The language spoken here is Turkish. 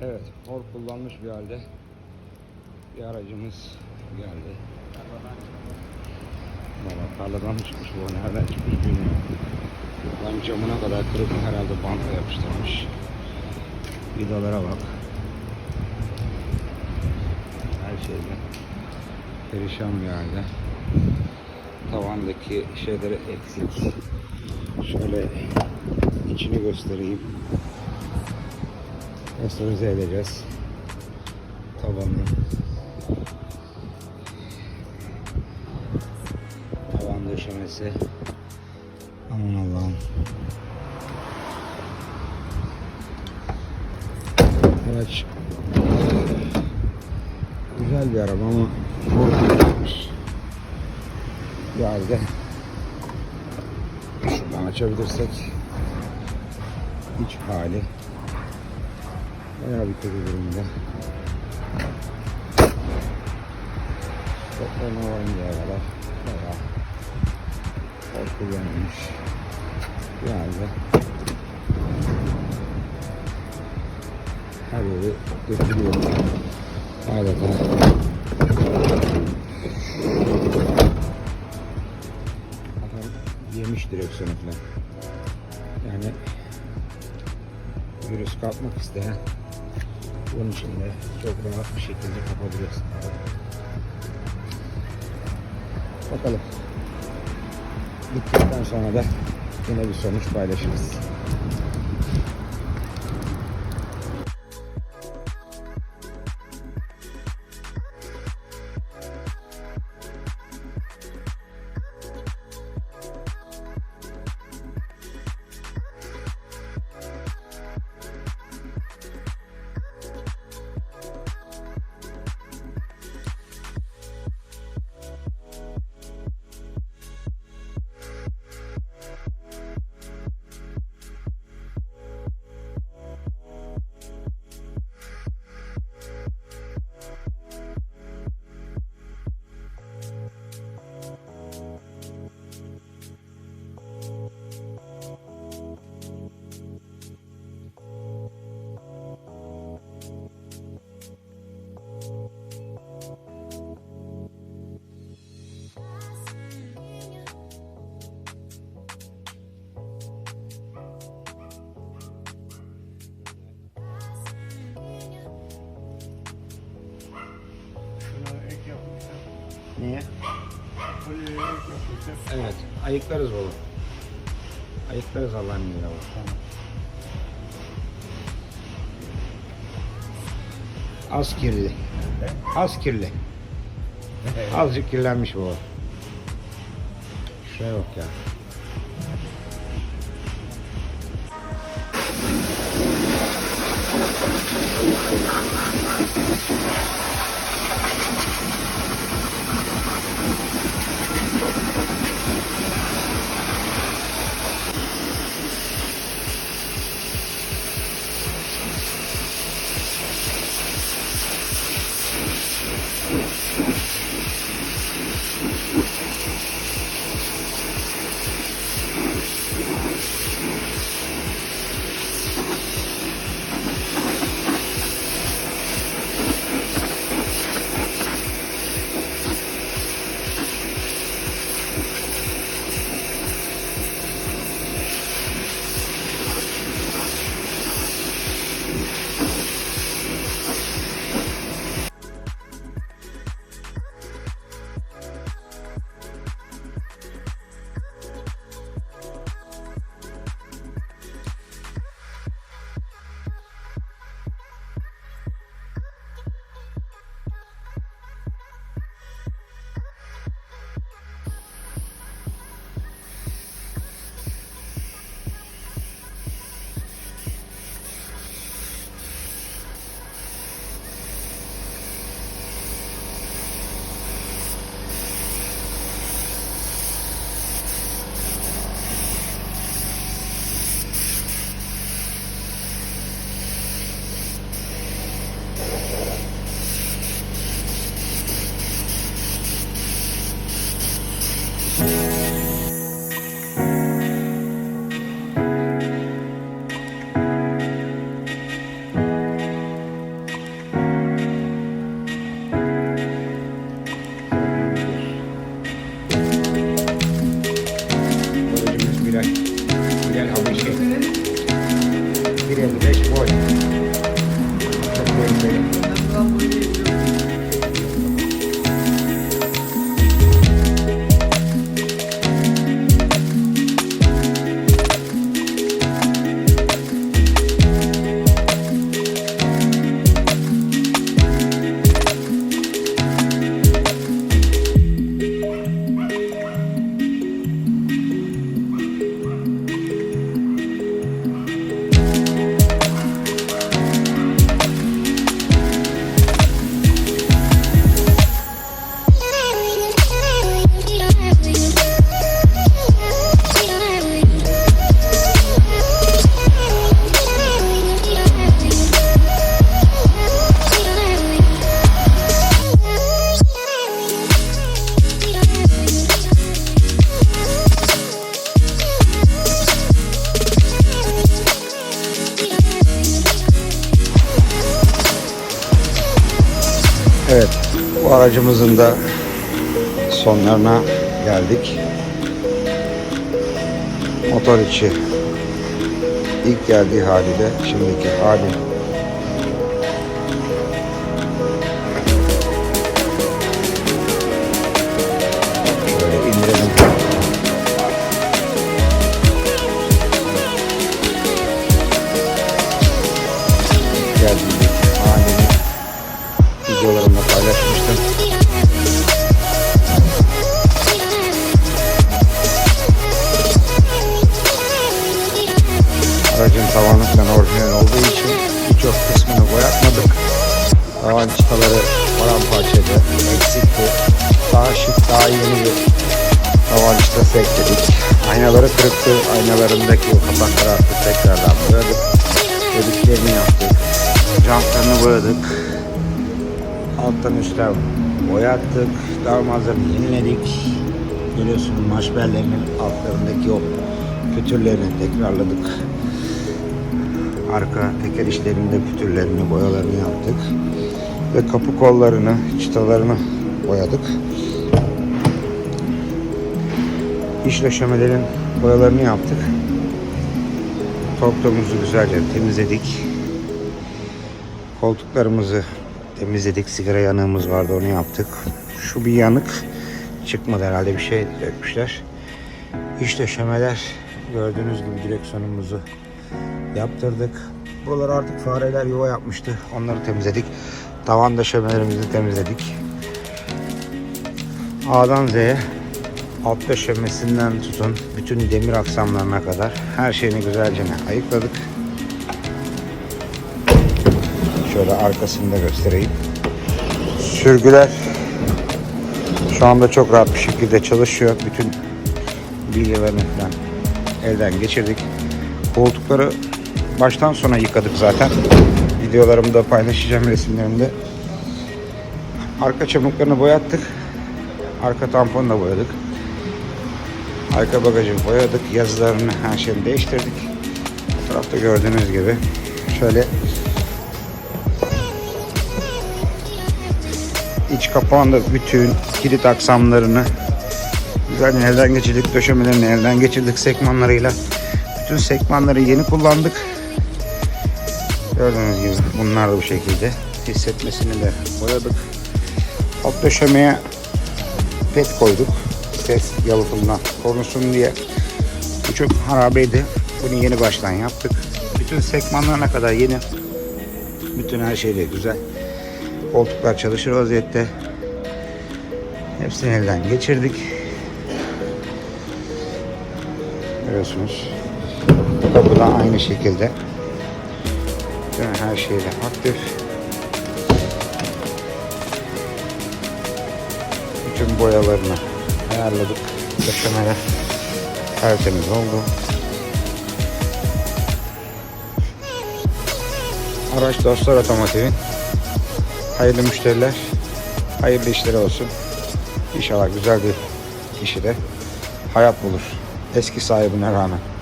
Evet, hor kullanmış bir halde bir aracımız geldi. Valla tarladan mı çıkmış bu, nereden çıkmış bilmiyorum. Lan camına kadar kırık herhalde bantla yapıştırmış. Vidalara bak. Her şeyde perişan bir halde. Tavandaki şeyleri eksik. Şöyle içini göstereyim. Restorize edeceğiz. Tavanını. Tavan döşemesi. Aman Allah'ım. Araç güzel bir araba ama korkunç bir halde. Şuradan açabilirsek iç hali bayağı bir kötü durumda. Toplarına varıncaya kadar bayağı hoş kullanılmış bir halde. Her yeri götürüyor. Adeta Adam yemiş direksiyonu falan. Yani virüs kapmak isteyen bunun için de çok rahat bir şekilde kapabiliyorsun. Bakalım. Gittikten sonra da yine bir sonuç paylaşırız. Niye? Evet. Ayıklarız oğlum. Ayıklarız Allah'ın izniyle oğlum. Az kirli. Az kirli. Azıcık kirlenmiş bu. Şuraya yok ya. Evet, bu aracımızın da sonlarına geldik. Motor içi ilk geldiği haliyle şimdiki hali. Çıtaları paramparçaydı, eksikti. Daha şık, daha yeni bir tavan çıtası ekledik. Aynaları kırıktı. Aynalarındaki o kapakları artık tekrardan boyadık. Deliklerini yaptık. Jantlarını boyadık. Alttan üstten boyattık. Darmazlarını yeniledik. Görüyorsunuz maşberlerinin altlarındaki o pütürlerini tekrarladık. Arka teker işlerinde pütürlerini, boyalarını yaptık. Ve kapı kollarını, çıtalarını boyadık. İç döşemelerin boyalarını yaptık. Torktomuzu güzelce temizledik. Koltuklarımızı temizledik. Sigara yanığımız vardı onu yaptık. Şu bir yanık çıkmadı herhalde bir şey dökmüşler. İç döşemeler gördüğünüz gibi direksiyonumuzu yaptırdık. Buralar artık fareler yuva yapmıştı. Onları temizledik. Tavan döşemelerimizi temizledik. A'dan Z'ye alt döşemesinden tutun bütün demir aksamlarına kadar her şeyini güzelce ayıkladık. Şöyle arkasını da göstereyim. Sürgüler şu anda çok rahat bir şekilde çalışıyor. Bütün bilgilerini falan elden geçirdik. Koltukları baştan sona yıkadık zaten. Videolarımda paylaşacağım resimlerimde. Arka çamurlarını boyattık. Arka tamponu da boyadık. Arka bagajı boyadık. Yazılarını her şeyini değiştirdik. Bu tarafta gördüğünüz gibi şöyle iç kapağında bütün kilit aksamlarını güzel elden geçirdik. Döşemelerini elden geçirdik sekmanlarıyla. Bütün sekmanları yeni kullandık. Gördüğünüz gibi bunlar da bu şekilde. Hissetmesini de boyadık. Alt döşemeye pet koyduk. Ses yalıtımından korunsun diye. Bu çok harabeydi. Bunu yeni baştan yaptık. Bütün sekmanlarına kadar yeni. Bütün her şeyle güzel. Koltuklar çalışır vaziyette. Hepsini elden geçirdik. Görüyorsunuz. Kapı da aynı şekilde. Bütün her şeyle aktif. Bütün boyalarını ayarladık. Döşemeler tertemiz oldu. Araç Dostlar Otomotiv'in hayırlı müşteriler, hayırlı işleri olsun. İnşallah güzel bir işi de hayat bulur. Eski sahibine rağmen.